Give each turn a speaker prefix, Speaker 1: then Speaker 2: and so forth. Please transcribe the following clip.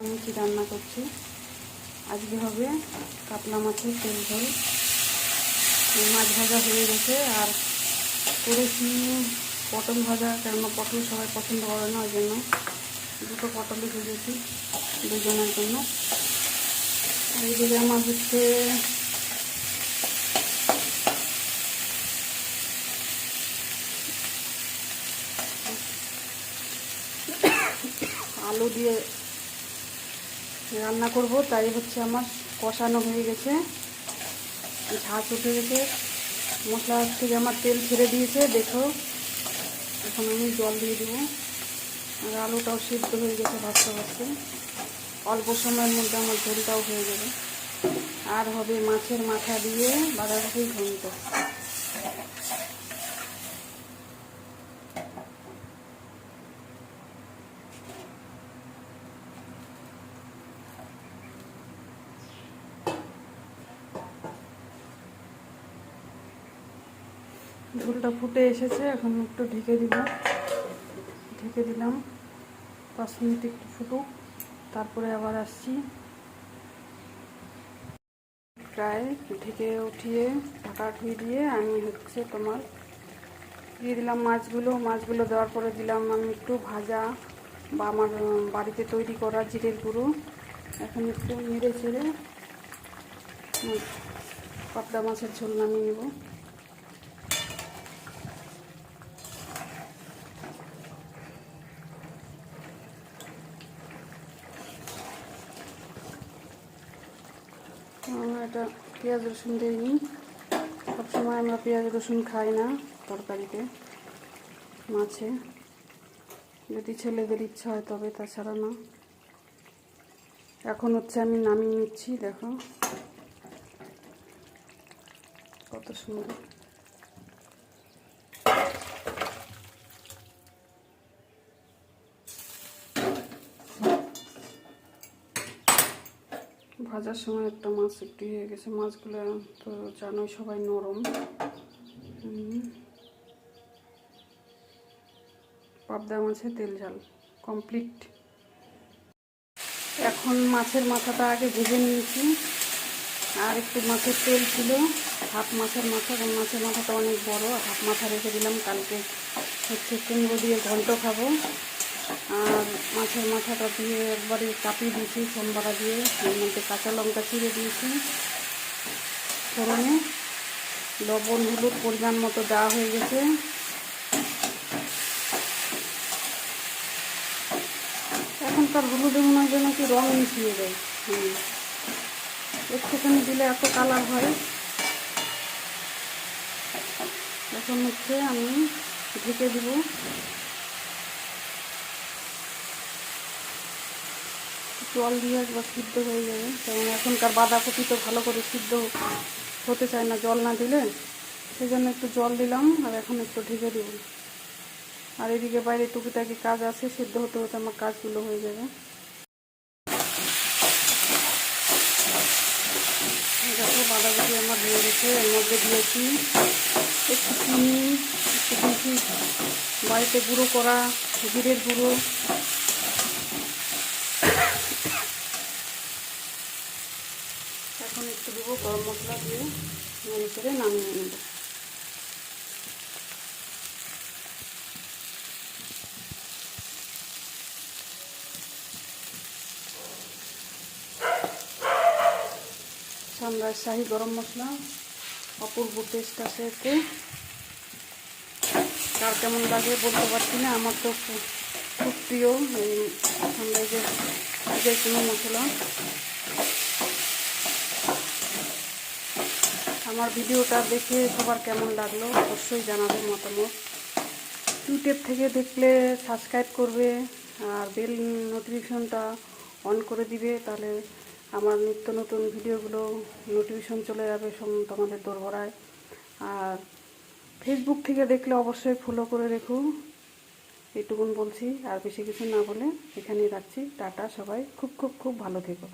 Speaker 1: আমি কি রান্না করছি? আজকে হবে কাতলা মাছের তেল ঝোল। মাছ ভাজা হয়ে গেছে আর করেছি পটল ভাজা, কেননা পটল সবাই পছন্দ করে না, ওই জন্য দুটো পটলই ভেজেছি দুজনের জন্য। আর এইদিকে আমার হচ্ছে, আলু দিয়ে রান্না করব, তাই হচ্ছে আমার কষানো হয়ে গেছে। ঝাঁচ উঠে গেছে। মশলা থেকে আমার তেল ছেড়ে দিয়েছে, দেখো। এখন আমি জল দিয়ে দেবো। আর আলুটাও সিদ্ধ হয়ে গেছে ভাজতে ভাজতে। অল্প সময়ের মধ্যে আমার ঝোলটাও হয়ে যাবে। আর হবে মাছের মাথা দিয়ে বাঁধাকপি ঘন্ট। ঝোলটা ফুটে এসেছে, এখন একটু ঢেকে দিব ঢেকে দিলাম, পাঁচ মিনিট একটু ফুটুক, তারপরে আবার আসছি। প্রায় ঢেকে উঠিয়ে, ঢাকা ঠুই দিয়ে আমি হচ্ছে তোমার দিয়ে দিলাম মাছগুলো। মাছগুলো দেওয়ার পরে দিলাম আমি একটু ভাজা বা আমার বাড়িতে তৈরি করা জিরের গুঁড়ো। এখন একটু নেড়ে চেড়ে পাবদা মাছের ঝোল নামিয়ে নেব আমরা এটা পেঁয়াজ রসুন দিইনি। সবসময় আমরা পেঁয়াজ রসুন খাই না তরকারিতে, মাছে। যদি ছেলেদের ইচ্ছা হয় তবে তাছাড়া না। এখন হচ্ছে আমি নামিয়ে নিচ্ছি, দেখো। কত সুন্দর। ভাজার সময় একটা মাছ একটু হয়ে গেছে। মাছগুলো তো জানোই সবাই নরম। পাবদা মাছের তেল ঝাল, কমপ্লিট। এখন মাছের মাথাটা আগে ভেজে নিয়েছি। আর একটু মাছের তেল ছিল। হাফ মাছের মাথা, কারণ মাছের মাথাটা অনেক বড়। হাফ মাথা রেখে দিলাম। কালকে হচ্ছে কুমড়ো দিয়ে ঘন্ট খাব। মাছের মাথাটা দিয়ে একবারে চাপিয়ে দিয়েছি সোমবারা দিয়ে। এর মধ্যে কাঁচা লঙ্কা চিড়ে দিয়েছি। ফোড়নে লবণ, হলুদ পরিমাণ মতো দেওয়া হয়ে গেছে। এখনকার হলুদে মনে হয় যেন কি রং মিশিয়ে দেয়। হুম। একটুখানি দিলে এত কালার হয়। এখন হচ্ছে আমি ঢেকে দিব। জল দিয়ে একবার সিদ্ধ হয়ে যাবে। কারণ এখনকার বাঁধাকপি তো ভালো করে সিদ্ধ হতে চায় না জল না দিলে। সেই জন্য একটু জল দিলাম আর এখন একটু ঢেকে দেব। আর এদিকে বাইরে টুকিটাকি কাজ আছে, সিদ্ধ হতে হতে আমার কাজগুলো হয়ে যাবে। দেখো, বাঁধাকপি আমার হয়ে গেছে। এর মধ্যে দিয়েছি একটু চিনি, একটু বাড়িতে গুঁড়ো করা, জিরের গুঁড়ো। এখন একটু দেবো গরম মশলা দিয়ে নেড়ে করে নামিয়ে নেব। সানরাইজ শাহি গরম মশলা, অপূর্ব টেস্ট আছে এতে। কার কেমন লাগে বলতে পারছি না, আমার তো খুব প্রিয় এই সানরাইজের যে কোনো মশলা। আমার ভিডিওটা দেখে সবার কেমন লাগল, অবশ্যই জানাবে মতামত। ইউটিউব থেকে দেখলে সাবস্ক্রাইব করবে আর বেল নোটিফিকেশনটা অন করে দিবে, তাহলে আমার নিত্য নতুন ভিডিওগুলো নোটিফিকেশন চলে যাবে তোমাদের দোরগড়ায়। আর ফেসবুক থেকে দেখলে অবশ্যই ফলো করে রেখো এটুকুন বলছি। আর বেশি কিছু না বলে এখানেই রাখছি। টাটা সবাই, খুব খুব খুব ভালো থেকো।